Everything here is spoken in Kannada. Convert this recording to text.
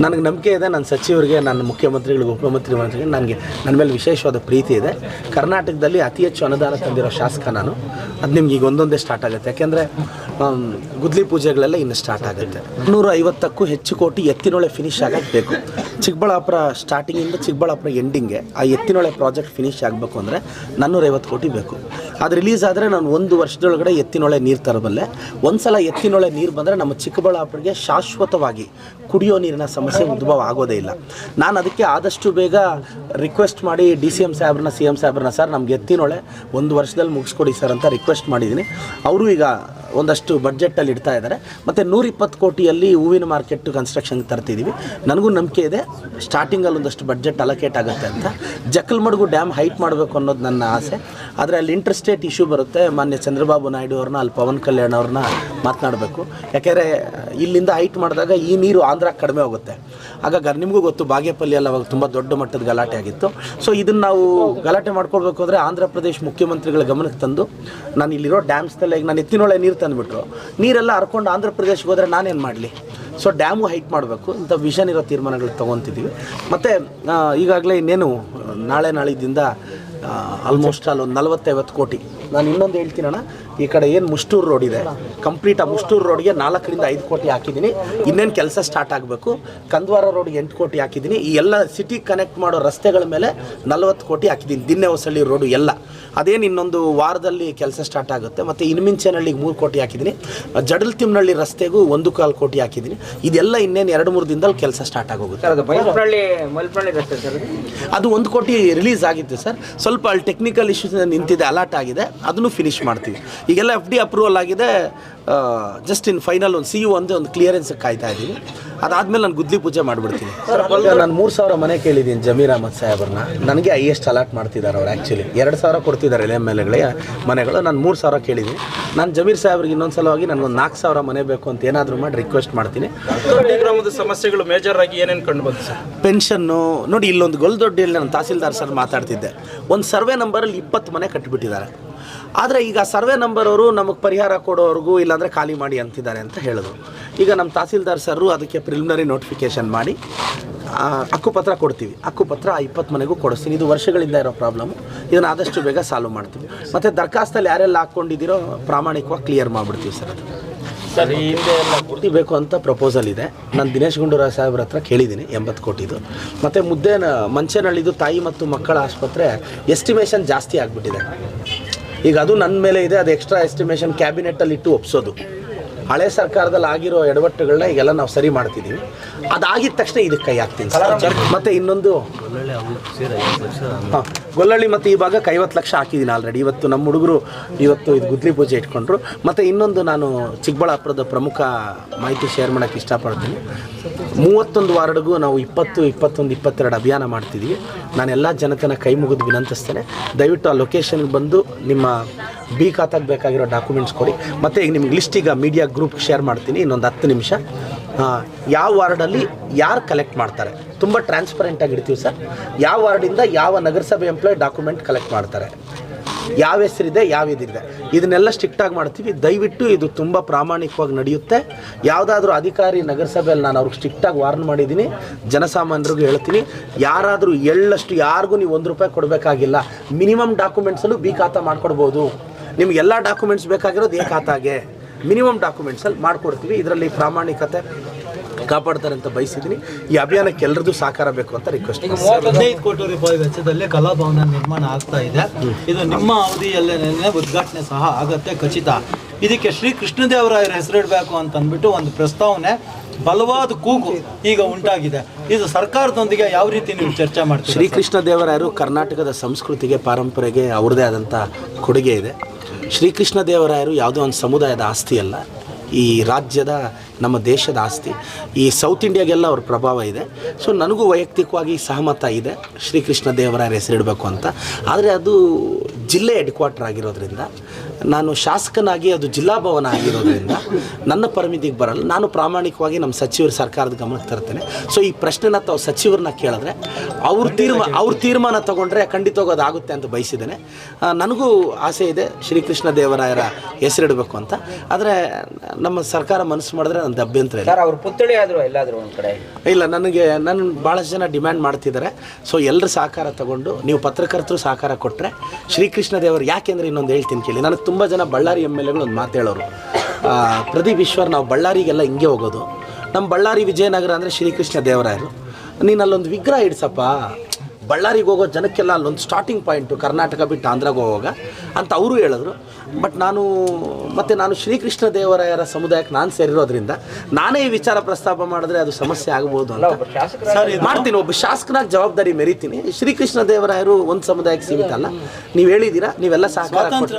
ನನಗೆ ನಂಬಿಕೆ ಇದೆ ನನ್ನ ಸಚಿವರಿಗೆ, ನನ್ನ ಮುಖ್ಯಮಂತ್ರಿಗಳಿಗೆ ಮಂತ್ರಿಗೆ ನನಗೆ ನನ್ನ ಮೇಲೆ ವಿಶೇಷವಾದ ಪ್ರೀತಿ ಇದೆ. ಕರ್ನಾಟಕದಲ್ಲಿ ಅತಿ ಹೆಚ್ಚು ಅನುದಾನ ತಂದಿರೋ ಶಾಸಕ ನಾನು. ಅದು ನಿಮ್ಗೆ ಈಗ ಒಂದೊಂದೇ ಸ್ಟಾರ್ಟ್ ಆಗುತ್ತೆ. ಯಾಕೆಂದರೆ ಗುದ್ಲಿ ಪೂಜೆಗಳೆಲ್ಲ ಇನ್ನು ಸ್ಟಾರ್ಟ್ ಆಗುತ್ತೆ. ನೂರ ಐವತ್ತಕ್ಕೂ ಹೆಚ್ಚು ಕೋಟಿ ಎತ್ತಿನೊಳೆ ಫಿನಿಶ್ ಆಗಬೇಕು. ಬೇಕು ಚಿಕ್ಕಬಳ್ಳಾಪುರ ಸ್ಟಾರ್ಟಿಂಗಿಂದ ಚಿಕ್ಕಬಳ್ಳಾಪುರ ಎಂಡಿಂಗ್ಗೆ ಆ ಎತ್ತಿನೊಳೆ ಪ್ರಾಜೆಕ್ಟ್ ಫಿನಿಶ್ ಆಗಬೇಕು ಅಂದರೆ ನಾನ್ನೂರೈವತ್ತು ಕೋಟಿ ಬೇಕು. ಅದು ರಿಲೀಸ್ ಆದರೆ ನಾನು ಒಂದು ವರ್ಷದೊಳಗಡೆ ಎತ್ತಿನೊಳೆ ನೀರು ತರಬಲ್ಲೆ. ಒಂದು ಸಲ ಎತ್ತಿನೊಳೆ ನೀರು ಬಂದರೆ ನಮ್ಮ ಚಿಕ್ಕಬಳ್ಳಾಪುರಿಗೆ ಶಾಶ್ವತವಾಗಿ ಕುಡಿಯೋ ನೀರಿನ ಸಮಸ್ಯೆ ಉದ್ಭವ ಆಗೋದೇ ಇಲ್ಲ. ನಾನು ಅದಕ್ಕೆ ಆದಷ್ಟು ಬೇಗ ರಿಕ್ವೆಸ್ಟ್ ಮಾಡಿ ಡಿ ಸಿ ಎಂ ಸಾಹೇಬ್ರನ್ನ ಸಿ ಎಂ ಸಾಹೇಬ್ರನ್ನ, ಸರ್, ನಮ್ಗೆ ಎತ್ತಿನೊಳೆ ಒಂದು ವರ್ಷದಲ್ಲಿ ಮುಗಿಸ್ಕೊಡಿ ಸರ್ ಅಂತ ರಿಕ್ವೆಸ್ಟ್ ಮಾಡಿದ್ದೀನಿ. ಅವರು ಈಗ ಒಂದಷ್ಟು ಬಡ್ಜೆಟಲ್ಲಿ ಇಡ್ತಾ ಇದ್ದಾರೆ. ಮತ್ತು ನೂರಿಪ್ಪತ್ತು ಕೋಟಿಯಲ್ಲಿ ಹೂವಿನ ಮಾರ್ಕೆಟ್ ಕನ್ಸ್ಟ್ರಕ್ಷನ್ಗೆ ತರ್ತಿದ್ದೀವಿ ನನಗೂ ನಂಬಿಕೆ ಇದೆ. ಸ್ಟಾರ್ಟಿಂಗಲ್ಲಿ ಒಂದಷ್ಟು ಬಡ್ಜೆಟ್ ಅಲೋಕೇಟ್ ಆಗುತ್ತೆ ಅಂತ. ಜಕಲ್ಮಡ್ಗು ಡ್ಯಾಮ್ ಹೈಟ್ ಮಾಡಬೇಕು ಅನ್ನೋದು ನನ್ನ ಆಸೆ. ಆದರೆ ಅಲ್ಲಿ ಇಂಟ್ರೆಸ್ಟೇಟ್ ಇಶ್ಯೂ ಬರುತ್ತೆ. ಮಾನ್ಯ ಚಂದ್ರಬಾಬು ನಾಯ್ಡು ಅವ್ರನ್ನ, ಅಲ್ಲಿ ಪವನ್ ಕಲ್ಯಾಣ್ ಅವ್ರನ್ನ ಮಾತನಾಡಬೇಕು. ಯಾಕೆಂದರೆ ಇಲ್ಲಿಂದ ಹೈಟ್ ಮಾಡಿದಾಗ ಈ ನೀರು ಆಂಧ್ರ ಕಡಿಮೆ ಹೋಗುತ್ತೆ. ಆಗ ನಿಮಗೂ ಗೊತ್ತು, ಬಾಗೇಪಲ್ಲಿ ಎಲ್ಲ ಅವಾಗ ತುಂಬ ದೊಡ್ಡ ಮಟ್ಟದ ಗಲಾಟೆ ಆಗಿತ್ತು. ಸೊ ಇದನ್ನು ನಾವು ಗಲಾಟೆ ಮಾಡ್ಕೊಳ್ಬೇಕು ಅಂದರೆ ಆಂಧ್ರ ಪ್ರದೇಶ ಮುಖ್ಯಮಂತ್ರಿಗಳ ಗಮನಕ್ಕೆ ತಂದು ನಾನು ಇಲ್ಲಿರೋ ಡ್ಯಾಮ್ಸ್ ಈಗ ನಾನು ಎತ್ತಿನೊಳೆ ನೀರು ತಂದುಬಿಟ್ರು ನೀರೆಲ್ಲ ಹರ್ಕೊಂಡು ಆಂಧ್ರ ಪ್ರದೇಶಕ್ಕೆ ಹೋದರೆ ನಾನೇನು ಮಾಡಲಿ? ಸೊ ಡ್ಯಾಮು ಹೈಟ್ ಮಾಡಬೇಕು. ಇಂಥ ವಿಷನ್ ಇರೋ ತೀರ್ಮಾನಗಳು ತೊಗೊತಿದ್ದೀವಿ ಮತ್ತು ಈಗಾಗಲೇ ಇನ್ನೇನು, ನಾಳೆ ನಾಳಿದ್ದಿಂದ ಆಲ್ಮೋಸ್ಟ್ ಅಲ್ಲಿ ಒಂದು ನಲವತ್ತೈವತ್ತು ಕೋಟಿ. ನಾನು ಇನ್ನೊಂದು ಹೇಳ್ತೀನಣ್ಣ. ಈ ಕಡೆ ಏನು ಮುಷ್ಟೂರು ರೋಡ್ ಇದೆ? ಕಂಪ್ಲೀಟ್ ಆ ಮುಷ್ಟೂರು ರೋಡ್ಗೆ ನಾಲ್ಕರಿಂದ ಐದು ಕೋಟಿ ಹಾಕಿದ್ದೀನಿ. ಇನ್ನೇನು ಕೆಲಸ ಸ್ಟಾರ್ಟ್ ಆಗಬೇಕು. ಕಂದ್ವಾರ ರೋಡ್ಗೆ ಎಂಟು ಕೋಟಿ ಹಾಕಿದ್ದೀನಿ. ಈ ಎಲ್ಲ ಸಿಟಿ ಕನೆಕ್ಟ್ ಮಾಡೋ ರಸ್ತೆಗಳ ಮೇಲೆ ನಲವತ್ತು ಕೋಟಿ ಹಾಕಿದ್ದೀನಿ. ದಿನ್ನೆ ಹೊಸಳ್ಳಿ ರೋಡು ಎಲ್ಲ. ಅದೇನು ಇನ್ನೊಂದು ವಾರದಲ್ಲಿ ಕೆಲಸ ಸ್ಟಾರ್ಟ್ ಆಗುತ್ತೆ. ಮತ್ತು ಇನ್ಮಿಂಚನಹಳ್ಳಿಗೆ ಮೂರು ಕೋಟಿ ಹಾಕಿದ್ದೀನಿ. ಜಡಲ್ ತಿಮ್ನಹಳ್ಳಿ ರಸ್ತೆಗೂ ಒಂದು ಕಾಲು ಕೋಟಿ ಹಾಕಿದ್ದೀನಿ. ಇದೆಲ್ಲ ಇನ್ನೇನು ಎರಡು ಮೂರು ದಿನದಲ್ಲಿ ಕೆಲಸ ಸ್ಟಾರ್ಟ್ ಆಗೋಗುತ್ತೆ? ಅದು ಒಂದು ಕೋಟಿ ರಿಲೀಸ್ ಆಗಿತ್ತು ಸರ್. ಸ್ವಲ್ಪ ಅಲ್ಲಿ ಟೆಕ್ನಿಕಲ್ ಇಶ್ಯೂಸ್ ನಿಂತಿದೆ ಅಲಾಟ್ ಆಗಿದೆ. ಅದನ್ನು ಫಿನಿಶ್ ಮಾಡ್ತೀವಿ. ಈಗೆಲ್ಲ ಎಫ್ ಡಿ ಅಪ್ರೂವಲ್ ಆಗಿದೆ. ಜಸ್ಟ್ ಇನ್ ಫೈನಲ್ ಒಂದು ಸಿ ಯು ಅಂದರೆ ಒಂದು ಕ್ಲಿಯರೆನ್ಸ್ ಕಾಯ್ತಾ ಇದ್ದೀನಿ. ಅದಾದಮೇಲೆ ನಾನು ಗುದ್ಲಿ ಪೂಜೆ ಮಾಡಿಬಿಡ್ತೀನಿ. ನಾನು ಮೂರು ಸಾವಿರ ಮನೆ ಕೇಳಿದ್ದೀನಿ ಜಮೀರ್ ಅಹಮದ್ ಸಾಹೇಬ್ರನ್ನ. ನನಗೆ ಹೈಯೆಸ್ಟ್ ಅಲಾಟ್ ಮಾಡ್ತಿದ್ದಾರೆ ಅವ್ರು ಆ್ಯಕ್ಚುಲಿ ಎರಡು ಸಾವಿರ ಕೊಡ್ತಿದ್ದಾರೆ ಎಲೆ ಎಂ ಎಲ್ ಎಗಳಿಗೆ ಮನೆಗಳು. ನಾನು ಮೂರು ಸಾವಿರ ಕೇಳಿದ್ದೀನಿ. ನಾನು ಜಮೀರ್ ಸಾಹೇಬ್ರಿಗೆ ಇನ್ನೊಂದು ಸಲವಾಗಿ ನನಗೊಂದು ನಾಲ್ಕು ಸಾವಿರ ಮನೆ ಬೇಕು ಅಂತ ಏನಾದರೂ ಮಾಡಿ ರಿಕ್ವೆಸ್ಟ್ ಮಾಡ್ತೀನಿ. ಗ್ರಾಮದ ಸಮಸ್ಯೆಗಳು ಮೇಜರ್ ಆಗಿ ಏನೇನು ಕಂಡುಬಂತು ಸರ್? ಪೆನ್ಷನ್ನು ನೋಡಿ ಇಲ್ಲೊಂದು ಗೊಲ್ದೊಡ್ಡಿಯಲ್ಲಿ ನಾನು ತಹಸೀಲ್ದಾರ್ ಸರ್ ಮಾತಾಡ್ತಿದ್ದೆ. ಒಂದು ಸರ್ವೆ ನಂಬರಲ್ಲಿ ಇಪ್ಪತ್ತು ಮನೆ ಕಟ್ಟಿಬಿಟ್ಟಿದ್ದಾರೆ ಆದರೆ ಈಗ ಸರ್ವೆ ನಂಬರ್ ಅವರು ನಮಗೆ ಪರಿಹಾರ ಕೊಡೋವರೆಗೂ ಇಲ್ಲಾಂದರೆ ಖಾಲಿ ಮಾಡಿ ಅಂತಿದ್ದಾರೆ ಅಂತ ಹೇಳಿದ್ರು ಈಗ ನಮ್ಮ ತಹಸೀಲ್ದಾರ್ ಸರ್ರು ಅದಕ್ಕೆ ಪ್ರಿಲಿಮಿನರಿ ನೋಟಿಫಿಕೇಷನ್ ಮಾಡಿ ಹಕ್ಕುಪತ್ರ ಕೊಡ್ತೀವಿ. ಹಕ್ಕುಪತ್ರ ಇಪ್ಪತ್ತು ಮನೆಗೂ ಕೊಡಿಸ್ತೀನಿ. ಇದು ವರ್ಷಗಳಿಂದ ಇರೋ ಪ್ರಾಬ್ಲಮ್ಮು ಇದನ್ನು ಆದಷ್ಟು ಬೇಗ ಸಾಲ್ವ್ ಮಾಡ್ತೀವಿ. ಮತ್ತು ದರ್ಖಾಸ್ತಲ್ಲಿ ಯಾರೆಲ್ಲ ಹಾಕ್ಕೊಂಡಿದ್ದೀರೋ ಪ್ರಾಮಾಣಿಕವಾಗಿ ಕ್ಲಿಯರ್ ಮಾಡಿಬಿಡ್ತೀವಿ ಸರ್ ಅದು. ಸರ್ ಈ ಹಿಂದೆ ಎಲ್ಲ ಕೋಟಿ ಬೇಕು ಅಂತ ಪ್ರಪೋಸಲ್ ಇದೆ. ನಾನು ದಿನೇಶ್ ಗುಂಡೂರಾವ್ ಸಾಹೇಬ್ರ ಹತ್ರ ಕೇಳಿದ್ದೀನಿ ಎಂಬತ್ತು ಕೋಟಿದು. ಮತ್ತು ಮುದ್ದೇನ ಮಂಚೇನಳ್ಳಿದು ತಾಯಿ ಮತ್ತು ಮಕ್ಕಳ ಆಸ್ಪತ್ರೆ ಎಸ್ಟಿಮೇಷನ್ ಜಾಸ್ತಿ ಆಗಿಬಿಟ್ಟಿದೆ. ಈಗ ಅದು ನನ್ನ ಮೇಲೆ ಇದೆ ಅದು ಎಕ್ಸ್ಟ್ರಾ ಎಸ್ಟಿಮೇಷನ್ ಕ್ಯಾಬಿನೆಟ್ಟಲ್ಲಿ ಇಟ್ಟು ಒಪ್ಸೋದು. ಹಳೆ ಸರ್ಕಾರದಲ್ಲಿ ಆಗಿರೋ ಎಡವಟ್ಟುಗಳನ್ನ ಈಗೆಲ್ಲ ನಾವು ಸರಿ ಮಾಡ್ತಿದ್ದೀವಿ. ಅದಾಗಿದ ತಕ್ಷಣ ಇದಕ್ಕೆ ಕೈ ಹಾಕ್ತೀನಿ ಸರ್. ಮತ್ತು ಇನ್ನೊಂದು ಹಾಂ ಗೊಲ್ಲಳ್ಳಿ ಮತ್ತು ಈ ಭಾಗಕ್ಕೆ ಐವತ್ತು ಲಕ್ಷ ಹಾಕಿದ್ದೀನಿ ಆಲ್ರೆಡಿ ಇವತ್ತು ನಮ್ಮ ಹುಡುಗರು ಇವತ್ತು ಇದು ಗುದ್ಲಿ ಪೂಜೆ ಇಟ್ಕೊಂಡ್ರು. ಮತ್ತು ಇನ್ನೊಂದು ನಾನು ಚಿಕ್ಕಬಳ್ಳಾಪುರದ ಪ್ರಮುಖ ಮಾಹಿತಿ ಶೇರ್ ಮಾಡೋಕ್ಕೆ ಇಷ್ಟಪಡ್ತೀನಿ. ಮೂವತ್ತೊಂದು ವಾರ್ಡ್ಗೂ ನಾವು ಇಪ್ಪತ್ತು ಇಪ್ಪತ್ತೊಂದು ಇಪ್ಪತ್ತೆರಡು ಅಭಿಯಾನ ಮಾಡ್ತಿದ್ದೀವಿ. ನಾನು ಎಲ್ಲ ಜನತನ ಕೈ ಮುಗಿದು ವಿನಂತಿಸ್ತೇನೆ. ದಯವಿಟ್ಟು ಆ ಲೊಕೇಶನ್ಗೆ ಬಂದು ನಿಮ್ಮ ಬಿ ಖಾತಾಗೆ ಬೇಕಾಗಿರೋ ಡಾಕ್ಯುಮೆಂಟ್ಸ್ ಕೊಡಿ. ಮತ್ತು ಈಗ ನಿಮ್ಗೆ ಲಿಸ್ಟ್ ಈಗ ಮೀಡಿಯಾ ಗ್ರೂಪ್ ಶೇರ್ ಮಾಡ್ತೀನಿ, ಇನ್ನೊಂದು ಹತ್ತು ನಿಮಿಷ. ಯಾವ ವಾರ್ಡಲ್ಲಿ ಯಾರು ಕಲೆಕ್ಟ್ ಮಾಡ್ತಾರೆ? ತುಂಬ ಟ್ರಾನ್ಸ್ಪರೆಂಟ್ ಇಡ್ತೀವಿ ಸರ್. ಯಾವ ವಾರ್ಡಿಂದ ಯಾವ ನಗರಸಭೆ ಎಂಪ್ಲಾಯ್ ಡಾಕ್ಯುಮೆಂಟ್ ಕಲೆಕ್ಟ್ ಮಾಡ್ತಾರೆ? ಯಾವ ಹೆಸರಿದೆ, ಯಾವ ಇದಿದೆ? ಇದನ್ನೆಲ್ಲ ಸ್ಟ್ರಿಕ್ಟಾಗಿ ಮಾಡ್ತೀವಿ. ದಯವಿಟ್ಟು ಇದು ತುಂಬ ಪ್ರಾಮಾಣಿಕವಾಗಿ ನಡೆಯುತ್ತೆ. ಯಾವುದಾದ್ರೂ ಅಧಿಕಾರಿ ನಗರಸಭೆಯಲ್ಲಿ ನಾನು ಅವ್ರಿಗೆ ಸ್ಟ್ರಿಕ್ಟಾಗಿ ವಾರ್ನ್ ಮಾಡಿದ್ದೀನಿ. ಜನಸಾಮಾನ್ಯರಿಗೂ ಹೇಳ್ತೀನಿ. ಯಾರಾದರೂ ಎಳ್ಳಷ್ಟು ಯಾರಿಗೂ ನೀವು ಒಂದು ರೂಪಾಯಿ ಕೊಡಬೇಕಾಗಿಲ್ಲ. ಮಿನಿಮಮ್ ಡಾಕ್ಯುಮೆಂಟ್ಸಲ್ಲೂ ಬಿ ಖಾತಾ ಮಾಡ್ಕೊಡ್ಬೋದು. ನಿಮ್ಗೆಲ್ಲ ಡಾಕ್ಯುಮೆಂಟ್ಸ್ ಬೇಕಾಗಿರೋದು ಏ ಖಾತಾಗೆ. ಮಿನಿಮಮ್ ಡಾಕ್ಯುಮೆಂಟ್ಸಲ್ಲಿ ಮಾಡಿಕೊಡ್ತೀವಿ. ಇದರಲ್ಲಿ ಪ್ರಾಮಾಣಿಕತೆ ಕಾಪಾಡ್ತಾರೆ ಅಂತ ಬಯಸಿದ್ದೀನಿ ಈ ಅಭಿಯಾನಕ್ಕೆ ಎಲ್ಲರದ್ದು ಸಹಕಾರ ಬೇಕು ಅಂತ ರಿಕ್ವೆಸ್ಟ್ ಹದಿನೈದು ಕೋಟಿ ರೂಪಾಯಿ ವೆಚ್ಚದಲ್ಲಿ ಕಲಾಭವನ ನಿರ್ಮಾಣ ಆಗ್ತಾ ಇದೆ. ಇದು ನಿಮ್ಮ ಅವಧಿಯಲ್ಲೇ ಉದ್ಘಾಟನೆ ಸಹ ಆಗತ್ತೆ ಖಚಿತ. ಇದಕ್ಕೆ ಶ್ರೀ ಕೃಷ್ಣದೇವರಾಯರ ಹೆಸರಿಡಬೇಕು ಅಂತ ಅಂದ್ಬಿಟ್ಟು ಒಂದು ಪ್ರಸ್ತಾವನೆ ಬಲವಾದ ಕೂಗು ಈಗ ಉಂಟಾಗಿದೆ. ಇದು ಸರ್ಕಾರದೊಂದಿಗೆ ಯಾವ ರೀತಿ ನೀವು ಚರ್ಚೆ ಮಾಡ್ತೀರಿ ಶ್ರೀಕೃಷ್ಣ ದೇವರಾಯರು ಕರ್ನಾಟಕದ ಸಂಸ್ಕೃತಿಗೆ ಪರಂಪರೆಗೆ ಅವ್ರದೇ ಆದಂಥ ಕೊಡುಗೆ ಇದೆ. ಶ್ರೀಕೃಷ್ಣ ದೇವರಾಯರು ಯಾವುದೋ ಒಂದು ಸಮುದಾಯದ ಆಸ್ತಿ ಅಲ್ಲ. ಈ ರಾಜ್ಯದ, ನಮ್ಮ ದೇಶದ ಆಸ್ತಿ. ಈ ಸೌತ್ ಇಂಡಿಯಾಗೆಲ್ಲ ಅವ್ರ ಪ್ರಭಾವ ಇದೆ. ಸೊ ನನಗೂ ವೈಯಕ್ತಿಕವಾಗಿ ಸಹಮತ ಇದೆ. ಶ್ರೀಕೃಷ್ಣ ದೇವರಾಯರ ಹೆಸರಿಡಬೇಕು ಅಂತ. ಆದರೆ ಅದು ಜಿಲ್ಲೆ ಹೆಡ್ ಕ್ವಾರ್ಟರ್ ಆಗಿರೋದ್ರಿಂದ ನಾನು ಶಾಸಕನಾಗಿ ಅದು ಜಿಲ್ಲಾ ಭವನ ಆಗಿರೋದ್ರಿಂದ ನನ್ನ ಪರಿಮಿತಿಗೆ ಬರಲ್ಲ. ನಾನು ಪ್ರಾಮಾಣಿಕವಾಗಿ ನಮ್ಮ ಸಚಿವರು ಸರ್ಕಾರದ ಗಮನಕ್ಕೆ ತರ್ತೇನೆ. ಸೊ ಈ ಪ್ರಶ್ನೆನ ತಾವು ಸಚಿವರನ್ನ ಕೇಳಿದ್ರೆ ಅವ್ರ ತೀರ್ಮಾನ ಅವ್ರ ತೀರ್ಮಾನ ತಗೊಂಡ್ರೆ ಖಂಡಿತವಾಗಿ ಅದಾಗುತ್ತೆ ಅಂತ ಬಯಸಿದ್ದೇನೆ. ನನಗೂ ಆಸೆ ಇದೆ ಶ್ರೀಕೃಷ್ಣ ದೇವರಾಯರ ಹೆಸರಿಡಬೇಕು ಅಂತ. ಆದರೆ ನಮ್ಮ ಸರ್ಕಾರ ಮನಸ್ಸು ಮಾಡಿದ್ರೆ ನನ್ನ ಅಭ್ಯಂತರ ಇಲ್ಲ. ಅವ್ರ ಪುತ್ಥಳಿ ಆದ್ರು ಎಲ್ಲಾದರೂ ಒಂದು ಕಡೆ ಇಲ್ಲ ನನಗೆ ನನ್ನ ಭಾಳಷ್ಟು ಜನ ಡಿಮ್ಯಾಂಡ್ ಮಾಡ್ತಿದ್ದಾರೆ. ಸೊ ಎಲ್ಲರ ಸಹಕಾರ ತಗೊಂಡು ನೀವು ಪತ್ರಕರ್ತರು ಸಹಕಾರ ಕೊಟ್ಟರೆ ಶ್ರೀಕೃಷ್ಣ ದೇವರು ಯಾಕೆಂದರೆ ಇನ್ನೊಂದು ಹೇಳ್ತೀನಿ ಕೇಳಿ. ನನಗೆ ತುಂಬ ಜನ ಬಳ್ಳಾರಿ ಎಂ ಎಲ್ ಎಗಳು ಒಂದು ಮಾತು ಹೇಳೋರು. ಪ್ರದೀಪ್ ಈಶ್ವರ್, ನಾವು ಬಳ್ಳಾರಿಗೆಲ್ಲ ಹಿಂಗೆ ಹೋಗೋದು. ನಮ್ಮ ಬಳ್ಳಾರಿ ವಿಜಯನಗರ ಅಂದರೆ ಶ್ರೀಕೃಷ್ಣ ದೇವರಾಯರು. ನೀನು ಅಲ್ಲೊಂದು ವಿಗ್ರಹ ಇಡ್ಸಪ್ಪ. ಬಳ್ಳಾರಿಗೆ ಹೋಗೋ ಜನಕ್ಕೆಲ್ಲ ಅಲ್ಲೊಂದು ಸ್ಟಾರ್ಟಿಂಗ್ ಪಾಯಿಂಟು ಕರ್ನಾಟಕ ಬಿಟ್ಟು ಆಂಧ್ರಾಗೆ ಹೋಗುವಾಗ ಅಂತ ಅವರು ಹೇಳಿದ್ರು. ಬಟ್ ನಾನು ಮತ್ತು ನಾನು ಶ್ರೀಕೃಷ್ಣ ದೇವರಾಯರ ಸಮುದಾಯಕ್ಕೆ ನಾನು ಸೇರಿರೋದ್ರಿಂದ ನಾನೇ ಈ ವಿಚಾರ ಪ್ರಸ್ತಾಪ ಮಾಡಿದ್ರೆ ಅದು ಸಮಸ್ಯೆ ಆಗ್ಬೋದು ಅಂತ. ಮಾಡ್ತೀನಿ ಒಬ್ಬ ಶಾಸಕನಾಗಿ ಜವಾಬ್ದಾರಿ ಮೆರಿತೀನಿ. ಶ್ರೀಕೃಷ್ಣ ದೇವರಾಯರು ಒಂದು ಸಮುದಾಯಕ್ಕೆ ಸೀಮಿತ ಅಲ್ಲ. ನೀವು ಹೇಳಿದ್ದೀರಾ ನೀವೆಲ್ಲ ಸಹಕಾರ